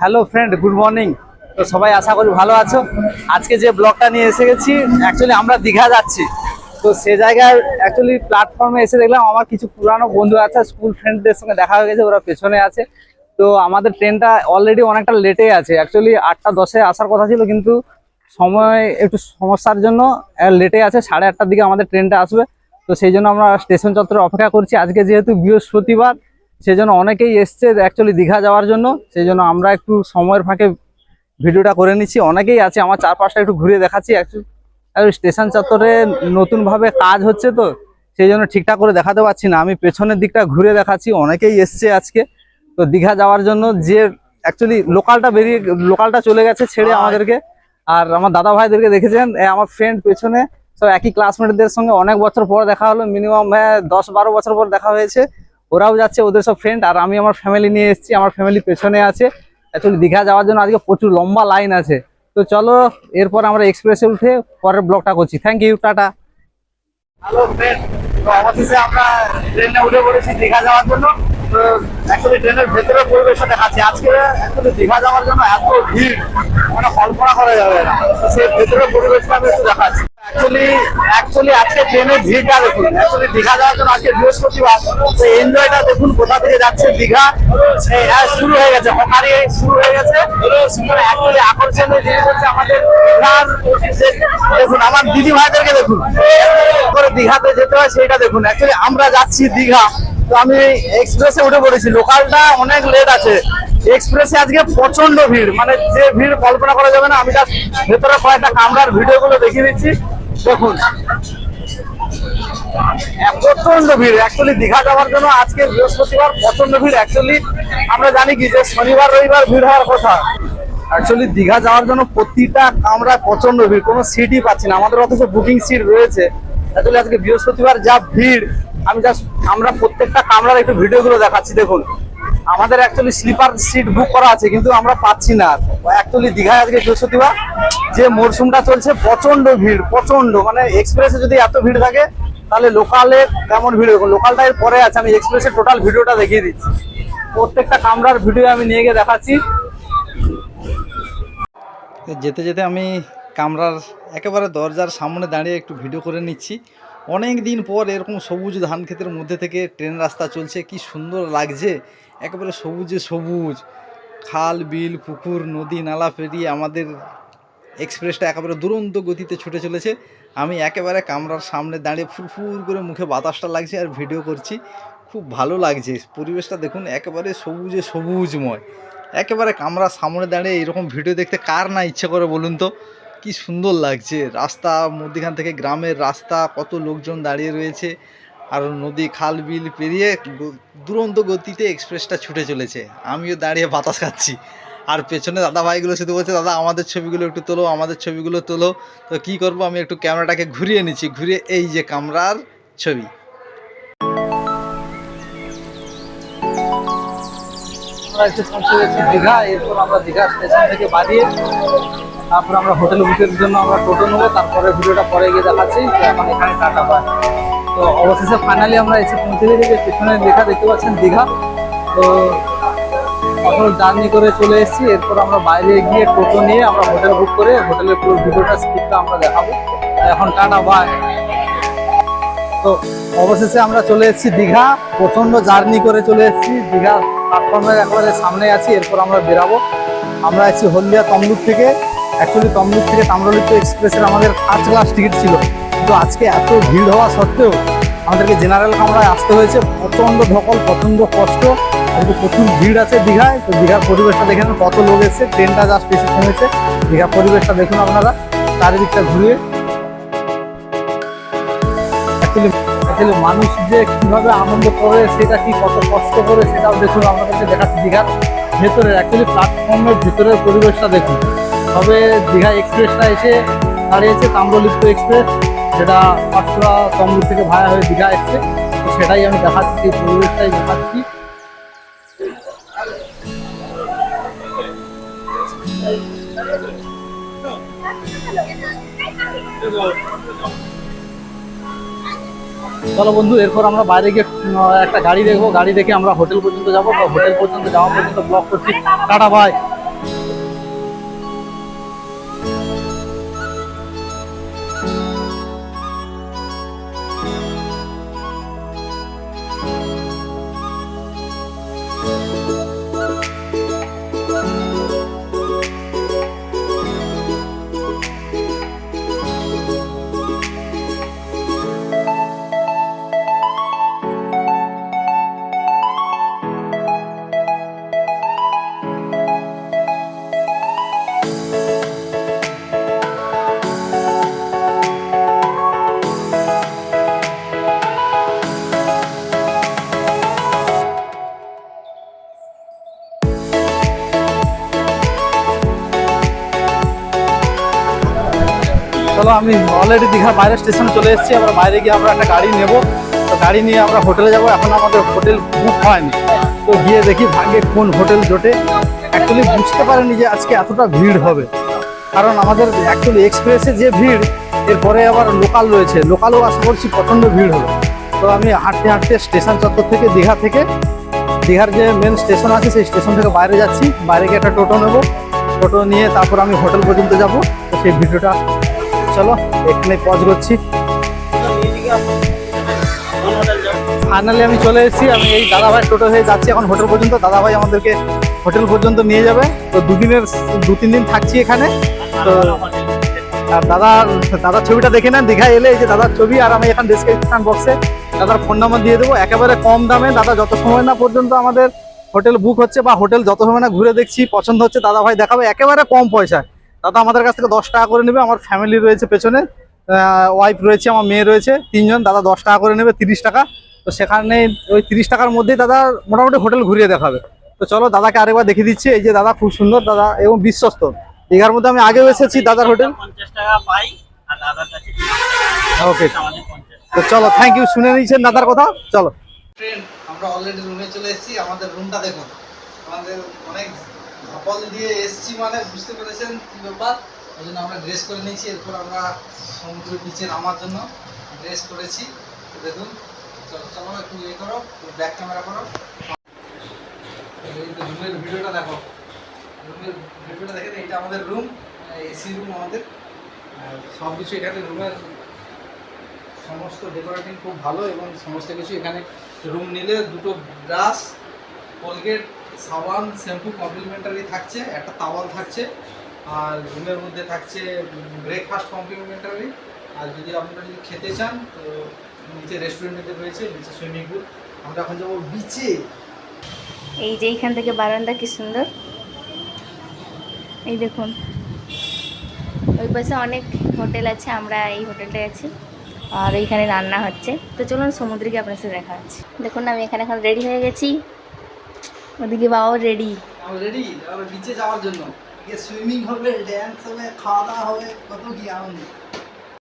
Hello friend good morning তো সবাই আশা করি ভালো আছো। আজকে যে ব্লগটা নিয়ে এসে গেছি অ্যাকচুয়ালি আমরা দীঘা যাচ্ছি। তো সে জায়গায় অ্যাকচুয়ালি প্ল্যাটফর্মে এসে দেখলাম আমার কিছু পুরানো বন্ধু আছে স্কুল ফ্রেন্ডদের সঙ্গে দেখা হয়ে গেছে, ওরা পেছনে আছে। তো আমাদের ট্রেনটা অলরেডি অনেকটা লেটে আছে। অ্যাকচুয়ালি আটটা দশে আসার কথা ছিল, কিন্তু সময়, একটু সমস্যার জন্য লেটে আছে, সাড়ে আটটার দিকে আমাদের ট্রেনটা আসবে। তো সেই জন্য আমরা স্টেশন চত্বরে অপেক্ষা করছি। আজকে যেহেতু বৃহস্পতিবার সেই জন্য অনেকেই এসছে অ্যাকচুয়ালি দীঘা যাওয়ার জন্য সেই জন্য আমরা একটু সময়ের ফাঁকে ভিডিওটা করে নিচ্ছি। অনেকেই আছে আমার চারপাশটা একটু ঘুরে দেখাচ্ছি। অ্যাকচুয়ালি স্টেশন চত্বরে নতুনভাবে কাজ হচ্ছে তো সেই জন্য ঠিকঠাক করে দেখাতে পারছি না। আমি পেছনের দিকটা ঘুরে দেখাচ্ছি অনেকেই এসছে আজকে। তো দীঘা যাওয়ার জন্য যে অ্যাকচুয়ালি লোকালটা বেরিয়ে লোকালটা চলে গেছে ছেড়ে আমাদেরকে। আর আমার দাদা ভাইদেরকে দেখেছেন আমার ফ্রেন্ড পেছনে। সব একই ক্লাসমেটদের সঙ্গে অনেক বছর পর দেখা হলো মিনিমাম হ্যাঁ দশ বারো বছর পর দেখা হয়েছে। ওরাও যাচ্ছে, ওদের সব ফ্রেন্ড আর আমি আমার ফ্যামিলি নিয়ে এসেছি, আমার ফ্যামিলি পেছনে আছে। অ্যাকচুয়ালি দীঘা যাওয়ার জন্য আজকে প্রচুর লম্বা লাইন আছে। তো চলো, এরপর আমরা এক্সপ্রেসে উঠে পরের ব্লগটা করছি। থ্যাংক ইউ টাটা। হ্যালো ফ্রেন্ড অবশেষে আমরা ট্রেনে উঠে পড়েছি দীঘা যাওয়ার জন্য। তো ট্রেনের ভেতরে দেখাচ্ছি। আজকে দীঘা যাওয়ার জন্য এত ভিড়। মানে কল্পনা করা যাবে না। সেই ভেতরে পরিবেশটা আমি একটু দেখাচ্ছি। অ্যাকচুয়ালি আজকে দেখুন। অ্যাকচুয়ালি দীঘা যাওয়ার জন্য আজকে বৃহস্পতিবার। এনজয়টা দেখুন কোথা থেকে যাচ্ছে দীঘা। এই, হ্যাঁ, শুরু হয়ে গেছে। হকারি শুরু হয়ে গেছে। আকর্ষণীয় জিনিস হচ্ছে আমাদের দীঘার দেখুন আমার দিদি ভাইদেরকে দেখুন দীঘাতে যেতে হয় সেটা দেখুন। অ্যাকচুয়ালি আমরা যাচ্ছি দীঘা। তো আমি এক্সপ্রেসে উঠে পড়েছি। লোকালটা অনেক লেট আছে। এক্সপ্রেসে আজকে প্রচণ্ড ভিড়। মানে যে ভিড় কল্পনা করা যাবে না আমি তার ভেতরে কয়েকটা কামরার ভিডিও গুলো দেখিয়ে দিচ্ছি। দেখুন প্রচণ্ড ভিড়। অ্যাকচুয়ালি দীঘা যাওয়ার জন্য আজকে বৃহস্পতিবার প্রচণ্ড ভিড়। অ্যাকচুয়ালি আমরা জানি কি যে শনিবার, রবিবার ভিড় হওয়ার কথা। অ্যাকচুয়ালি দীঘা যাওয়ার জন্য প্রতিটা কামরায় প্রচণ্ড ভিড়। কোনো সিটই পাচ্ছি না। আমাদের অথচ বুকিং সিট রয়েছে। অ্যাকচুয়ালি আজকে বৃহস্পতিবার যা ভিড়, আমি জাস্ট আমরা প্রত্যেকটা কামরার একটু ভিডিওগুলো দেখাচ্ছি। দেখুন আমাদের অ্যাকচুয়ালি স্লিপার সিট বুক করা আছে, কিন্তু আমরা পাচ্ছি না। অ্যাকচুয়ালি দীঘায় আজকে বৃহস্পতিবার, যে মরশুমটা চলছে প্রচণ্ড ভিড় প্রচণ্ড মানে এক্সপ্রেসে যদি এত ভিড় থাকে, তাহলে লোকালে কেমন ভিড় লোকালটা এর পরে আছে, আমি এক্সপ্রেসের টোটাল ভিডিওটা দেখিয়ে দিচ্ছি। প্রত্যেকটা কামরার ভিডিও আমি নিয়ে গিয়ে দেখাচ্ছি। যেতে যেতে আমি কামরার একেবারে দরজার সামনে দাঁড়িয়ে একটু ভিডিও করে নিচ্ছি। অনেক দিন পর এরকম সবুজ ধান ক্ষেতের মধ্যে থেকে ট্রেন রাস্তা চলছে, কি সুন্দর লাগছে। একেবারে সবুজে সবুজ। খাল, বিল, পুকুর, নদী, নালা পেরিয়ে আমাদের এক্সপ্রেসটা একেবারে দুরন্ত গতিতে ছুটে চলেছে। আমি একেবারে কামরার সামনে দাঁড়িয়ে ফুরফুর করে মুখে বাতাসটা লাগছে আর ভিডিও করছি। খুব ভালো লাগছে। পরিবেশটা দেখুন, একেবারে সবুজে সবুজময়। একেবারে কামরার সামনে দাঁড়িয়ে এরকম ভিডিও দেখতে কার না ইচ্ছে করে বলুন তো? কি সুন্দর লাগছে। রাস্তা মধ্যখান থেকে গ্রামের রাস্তা, কত লোকজন দাঁড়িয়ে রয়েছে। আর নদী, খাল, বিল পেরিয়ে দুরন্ত গতিতে এক্সপ্রেসটা ছুটে চলেছে। আমিও দাঁড়িয়ে বাতাস খাচ্ছি। আর পেছনে দাদা ভাইগুলো শুধু বলছে, দাদা, আমাদের ছবিগুলো একটু তোলো, আমাদের ছবিগুলো তোলো। তো কি করব, আমি একটু ক্যামেরাটাকে ঘুরিয়ে নিচ্ছি। ঘুরিয়ে এই যে কামরার ছবি। দীঘা, এরপর আমরা দীঘা স্টেশন থেকে বাড়িয়ে তারপর আমরা হোটেল বুকের জন্য আমরা টোটো নেব, তারপরে ভিডিওটা পরে গিয়ে দেখাচ্ছি এখন এখানে টাটা পায় তো অবশেষে ফাইনালি আমরা এসে পৌঁছে গেছি যে পেছনে লেখা দেখতে পাচ্ছেন দীঘা। তো এখন জার্নি করে চলে এসেছি, এরপর আমরা বাইরে গিয়ে টোটো নিয়ে আমরা হোটেল বুক করে হোটেলের পুরো ভিডিওটা স্ক্রিপ্টটা আমরা দেখাবো। এখন টাটা বাই তো অবশেষে আমরা চলে এসেছি দীঘা প্রচণ্ড জার্নি করে চলে এসেছি। দীঘা প্ল্যাটফর্মের একেবারে সামনে আছি, এরপর আমরা বেরাবো। আমরা এসেছি হলদিয়া তমলুক থেকে। অ্যাকচুয়ালি তমলুক থেকে তাম্রলিপ্ত এক্সপ্রেসের আমাদের ফার্স্ট ক্লাস টিকিট ছিল। কিন্তু আজকে এত ভিড় হওয়া সত্ত্বেও আমাদেরকে জেনারেল কামরায় আসতে হয়েছে। প্রচণ্ড ধকল, প্রচণ্ড কষ্ট আজকে প্রচুর ভিড় আছে দীঘায়। তো দীঘার পরিবেশটা দেখেন কত লোক এসেছে। ট্রেনটা জাস্ট এসে থেমেছে দীঘার পরিবেশটা দেখুন আপনারা, চারিদিকটা ঘুরিয়ে। অ্যাকচুয়ালি মানুষ যে কীভাবে আনন্দ করে, সেটা কি কত কষ্ট করে, সেটাও দেখুন, আপনাদেরকে দেখাচ্ছি দীঘার ভেতরে অ্যাকচুয়ালি প্ল্যাটফর্মের ভেতরের পরিবেশটা দেখুন। তবে দীঘা এক্সপ্রেসটা এসে দাঁড়িয়েছে তাম্রলিপ্ত এক্সপ্রেস, যেটা পাঁচশোয়া তমলুক থেকে ভায়া হয়ে দীঘা এসছে। তো সেটাই আমি দেখাচ্ছি, পরিবেশটাই দেখাচ্ছি। চলো বন্ধু, এরপর আমরা বাইরে গিয়ে একটা গাড়ি দেখব। গাড়ি দেখে আমরা হোটেল পর্যন্ত যাব। হোটেল পর্যন্ত যাওয়া পর্যন্ত ব্লক করছি। টাটা ভাই চলো, আমি অলরেডি দীঘার বাইরের স্টেশনে চলে এসেছি আমরা বাইরে গিয়ে আমরা একটা গাড়ি নেব। তো গাড়ি নিয়ে আমরা হোটেলে যাব, এখন আমাদের হোটেল বুক হয়নি। তো গিয়ে দেখি ভাগ্যে কোন হোটেল জোটে। অ্যাকচুয়ালি বুঝতে পারেনি যে আজকে এতটা ভিড় হবে। কারণ আমাদের অ্যাকচুয়ালি এক্সপ্রেসে যে ভিড়, এরপরে আবার লোকাল রয়েছে। লোকালও আশা করছি প্রচণ্ড ভিড় হবে। তো আমি হাঁটতে হাঁটতে স্টেশন চত্বর থেকে দীঘা থেকে, দীঘার যে মেন স্টেশন আছে, সেই স্টেশন থেকে বাইরে যাচ্ছি। বাইরে গিয়ে একটা টোটো নেব। টোটো নিয়ে তারপর আমি হোটেল পর্যন্ত যাব। তো সেই ভিডিওটা চলো, এখানে পজ করছি। ফাইনালি আমি চলে এসেছি, আমি এই দাদাভাই টোটো হয়ে যাচ্ছি এখন হোটেল পর্যন্ত। দাদাভাই আমাদেরকে হোটেল পর্যন্ত নিয়ে যাবে। তো দুদিনের দু তিন দিন থাকছি এখানে। তো আর দাদার দাদার ছবিটা দেখে নেন, দীঘায় এলে এই যে দাদার ছবি, আর আমি এখানে ডিসক্রিপশন বক্সে দাদার ফোন নাম্বার দিয়ে দেবো। একেবারে কম দামে, দাদা যত সময় না পর্যন্ত আমাদের হোটেল বুক হচ্ছে বা হোটেল যত সময় না ঘুরে দেখছি, পছন্দ হচ্ছে দাদা ভাই দেখাবে। একেবারে কম পয়সায়। দাদা আমাদের কাছ থেকে দশ টাকা করে নেবে আমার ফ্যামিলি রয়েছে পেছনে ওয়াইফ রয়েছে আমার মেয়ে রয়েছে তিনজন দাদা দশ টাকা করে নেবে তিরিশ টাকা। তো সেখানে ওই তিরিশ টাকার মধ্যেই দাদা মোটামুটি হোটেল ঘুরিয়ে দেখাবে। তো চলো দাদাকে আরেকবার দেখিয়ে দিচ্ছি এই যে দাদা খুব সুন্দর দাদা এবং বিশ্বস্ত। দীঘার মধ্যে আমি আগেও এসেছি দাদার হোটেল। পঞ্চাশ টাকা পাই আর দাদার কাছে ওকে তো চলো থ্যাংক ইউ শুনে নিয়েছেন দাদার কথা চলো। আমরা অলরেডি রুমে চলে এসেছি আমাদের রুমটা দেখুন। আমাদের অনেক ধপল দিয়ে এসেছি মানে বুঝতে পেরেছেন কি ব্যাপার? ওই জন্য আমরা ড্রেস করে নিয়েছি, এরপর আমরা সমুদ্র বিচে নামার জন্য ড্রেস করেছি। দেখুন, চলো চলো, একটু ইয়ে করো ব্যাক ক্যামেরা করো। রুমের ভিডিওটা দেখো। রুমের ভিডিওটা দেখে এটা আমাদের রুম এসি রুম আমাদের। সব কিছু এখানে রুমের সমস্ত ডেকোরেটিং খুব ভালো এবং সমস্ত কিছু এখানে রুম নিলে দুটো ব্রাশ কোলগেট সাবান, শ্যাম্পু কমপ্লিমেন্টারি থাকছে, একটা তাওয়াল থাকছে, আর রুমের মধ্যে থাকছে ব্রেকফাস্ট কমপ্লিমেন্টারি আর যদি আপনারা যদি খেতে চান, তো নিচে রেস্টুরেন্টে রয়েছে, নিচে সুইমিং পুল আমরা এখন যাব বিচে এই যে এইখান থেকে বারান্দা, কি সুন্দর। এই দেখুন, ওই পাশে অনেক হোটেল আছে, আমরা এই হোটেলটায় আছি, আর এইখানে রান্না হচ্ছে। তো চলুন সমুদ্রে গিয়ে আপনার সাথে দেখা হচ্ছে। দেখুন, আমি এখানে এখন রেডি হয়ে গেছি। ওদিকে বাবাও রেডি আমরা রেডি আমরা বিচে যাওয়ার জন্য গিয়ে সুইমিং হবে ড্যান্স হবে খাওয়া দাওয়া হবে কত কি আনন্দ